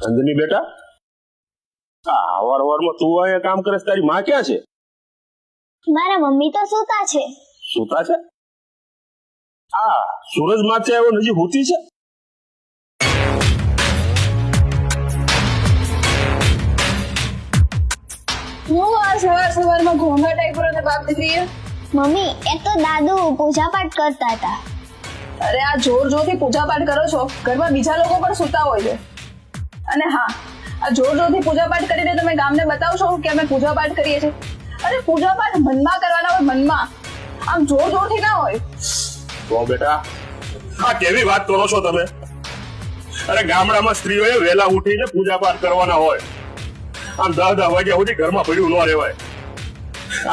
નંદની બેટા? આ અવારમાં તું અહીંયા કામ કરે છે, તારી માં ક્યાં છે? મારા મમ્મી તો સૂતા છે. સૂતા છે? આ સૂરજ માથે આવ્યો એવો નજી હોતી છે? હું આ સવાર સવારમાં ઘોંઘા ટાઈપર અને બાપ દીકરીએ? મમ્મી એ તો દાદુ પૂજા પાઠ કરતા હતા. અરે આ જોર જોરથી પૂજા પાઠ કરો છો. ઘરમાં બીજા લોકો પણ સૂતા હોય છે. અને હા, આ જોર જોરથી પૂજા પાઠ કરીને તમે ગામને બતાવશો કે અમે પૂજા પાઠ કરીએ છીએ. અરે પૂજા પાઠ મનમાં કરવાના હોય, મનમાં. આમ જોર જોરથી ના હોય. તો બેટા, આ કેવી વાત કરો છો તમે? અરે ગામડામાં સ્ત્રીઓએ વહેલા ઉઠીને પૂજા પાઠ કરવાના હોય. આમ દસ દસ વાગ્યા સુધી ઘરમાં પડ્યું ન રહેવાય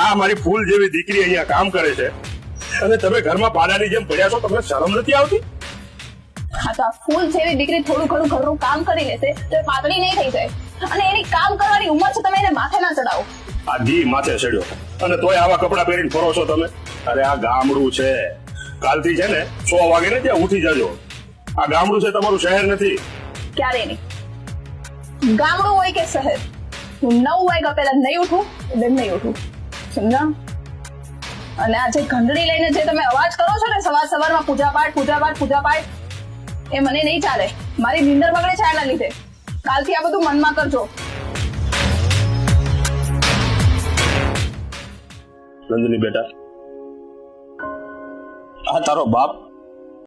આ મારી ફૂલ જેવી દીકરી અહીંયા કામ કરે છે. અને તમે ઘરમાં પાડાની જેમ પડ્યા છો, તમને શરમ નથી આવતી? હા તો આ ફૂલ જેવી દીકરી થોડું ઘણું ઘરનું કામ કરી લેશે તો એ પાતળી નહીં થઈ જાય. અને એની કામ કરવાની ઉંમર છે તમે એને માથે ના ચડાવો. આ ધી માથે ચડ્યો. અને તોય આવા કપડા પહેરીને ફરો છો તમે? અરે આ ગામડું છે. કાલથી છે ને સો વાગે ને ત્યાં ઉઠી જજો. આ ગામડું છે તમારું શહેર નથી. ક્યારે નહીં. ગામડું હોય કે શહેર? હું નવ વાગ્યા પહેલા નહીં ઉઠું એટલે નહીં ઉઠું. સમજા અને આ જે ઘંટડી લઈને જે તમે અવાજ કરો છો ને સવાર સવારમાં પૂજા પાઠ પૂજા પાઠ પૂજા પાઠ એ મને નહીં ચાલે. મારી નીંદર બગડે છે આના લીધે. કાલથી આ બધું મનમાં કરજો. નંદની બેટા. આ તારો બાપ